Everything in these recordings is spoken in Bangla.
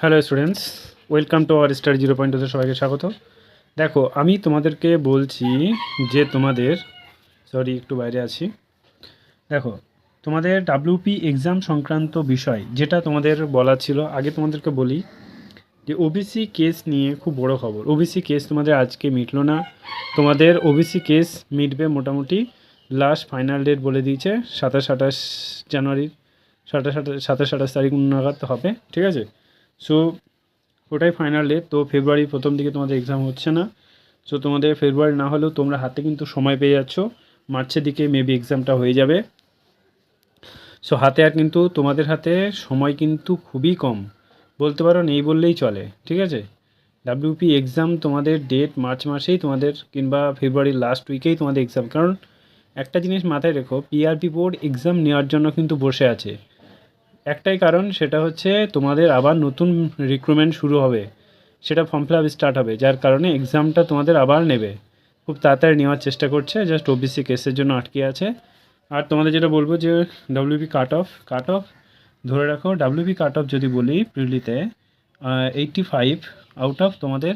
Hello students welcome to our star zero point সবাইকে স্বাগত। দেখো, আমি তোমাদেরকে বলছি যে তোমাদের সরি একটু বাইরে আছি। দেখো, তোমাদের ডাব্লিউপি এক্সাম সংক্রান্ত বিষয়, যেটা তোমাদের বলা ছিল, আগে তোমাদেরকে বলি যে ওবিসি কেস নিয়ে খুব বড় খবর। ওবিসি কেস তোমাদের আজকে মিটলো না। তোমাদের ওবিসি কেস মিটবে মোটামুটি লাস্ট ফাইনাল ডেট বলে দিয়েছে, সাতাশ আঠাশ জানুয়ারির, সাতাশ আঠাশ সাতাশ আঠাশ তারিখ নাগাদ হবে, ঠিক আছে? সো ওটাই ফাইনাল তো ফেব্রুয়ারি প্রথম দিকে তোমাদের এক্সাম হচ্ছে না। সো তোমাদের ফেব্রুয়ারি না হলেও তোমরা হাতে কিন্তু সময় পেয়ে যাচ্ছ। মার্চের দিকে মেবি এক্সামটা হয়ে যাবে। সো হাতে আর কিন্তু তোমাদের হাতে সময় কিন্তু খুবই কম। বলতে পারো নেই বললেই চলে, ঠিক আছে? ডাব্লিউপি এক্সাম তোমাদের ডেট মার্চ মাসেই তোমাদের কিংবা ফেব্রুয়ারির লাস্ট উইকেই তোমাদের এক্সাম কারণ একটা জিনিস মাথায় রেখো পিআরপি বোর্ড এক্সাম নেওয়ার জন্য কিন্তু বসে আছে। একটাই কারণ, সেটা হচ্ছে তোমাদের আবার নতুন রিক্রুটমেন্ট শুরু হবে। সেটা ফর্ম ফিল আপ স্টার্ট হবে, যার কারণে এক্সামটা তোমাদের আবার নেবে। খুব তাড়াতাড়ি নেওয়ার চেষ্টা করছে জাস্ট ওবিসি কেসের জন্য আটকে আছে। আর তোমাদের যেটা বলব যে WP cut off cut off ধরে রাখো ডাব্লিউপি কাট অফ যদি বলি প্রিলিতে এইটটি ফাইভ আউট অফ তোমাদের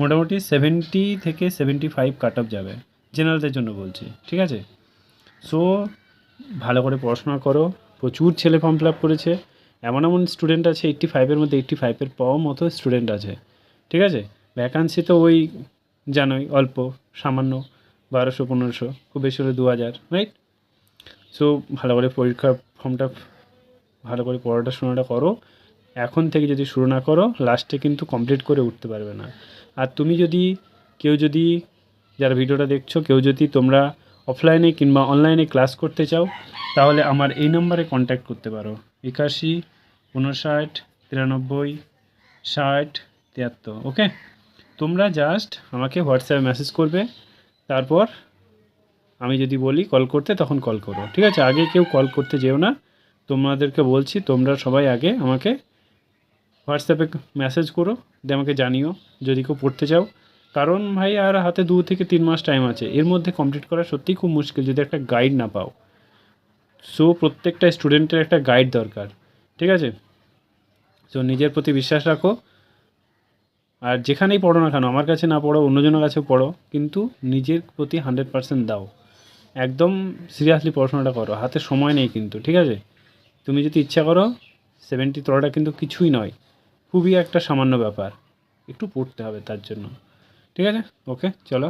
মোটামুটি সেভেন্টি থেকে সেভেন্টি ফাইভ কাট অফ যাবে জেনারেলদের জন্য বলছি, ঠিক আছে? সো ভালো করে পড়াশোনা করো প্রচুর ছেলে ফর্ম ফিল আপ করেছে। এমন এমন স্টুডেন্ট আছে এইট্টি ফাইভের মধ্যে এইট্টি ফাইভের পাওয়া মতো স্টুডেন্ট আছে। ঠিক আছে? ভ্যাকান্সি তো ওই জানোই, অল্প, সামান্য, বারোশো, পনেরোশো, খুব বেশি হলে দু হাজার রাইট সো ভালো করে পরীক্ষার ফর্মটা ভালো করে পড়াটা, শোনাটা করো। এখন থেকে যদি শুরু না করো লাস্টে কিন্তু কমপ্লিট করে উঠতে পারবে না। আর তুমি যদি, কেউ যদি, যারা ভিডিওটা দেখছ, কেউ যদি তোমরা অফলাইনে কিংবা অনলাইনে ক্লাস করতে চাও, তাহলে আমার এই নম্বরে কন্ট্যাক্ট করতে পারো। একাশি, উনষাট, তিরানব্বই, ষাট, তিয়াত্তর ওকে তোমরা জাস্ট আমাকে হোয়াটসঅ্যাপে মেসেজ করবে, তারপর আমি যদি বলি কল করতে, তখন কল করো, ঠিক আছে? আগে কেউ কল করতে যেও না। তোমাদেরকে বলছি, তোমরা সবাই আগে আমাকে হোয়াটসঅ্যাপে মেসেজ করো, দিয়ে আমাকে জানিও। যদি কেউ পড়তে চাও কারণ ভাই, আর হাতে দু থেকে তিন মাস টাইম আছে। এর মধ্যে কমপ্লিট করা সত্যিই খুব মুশকিল, যদি একটা গাইড না পাও। সো প্রত্যেকটা স্টুডেন্টের একটা গাইড দরকার, ঠিক আছে? সো নিজের প্রতি বিশ্বাস রাখো। আর যেখানেই পড়ো না কেন, আমার কাছে না পড়ো, অন্যজনের কাছে পড়ো, কিন্তু নিজের প্রতি হান্ড্রেড পার্সেন্ট দাও। একদম সিরিয়াসলি পড়াশোনাটা করো। হাতে সময় নেই কিন্তু, ঠিক আছে? তুমি যদি ইচ্ছা করো সেভেন্টি তোলাটা কিন্তু কিছুই নয়। খুবই একটা সামান্য ব্যাপার। একটু পড়তে হবে তার জন্য। ঠিক আছে? ওকে চলো।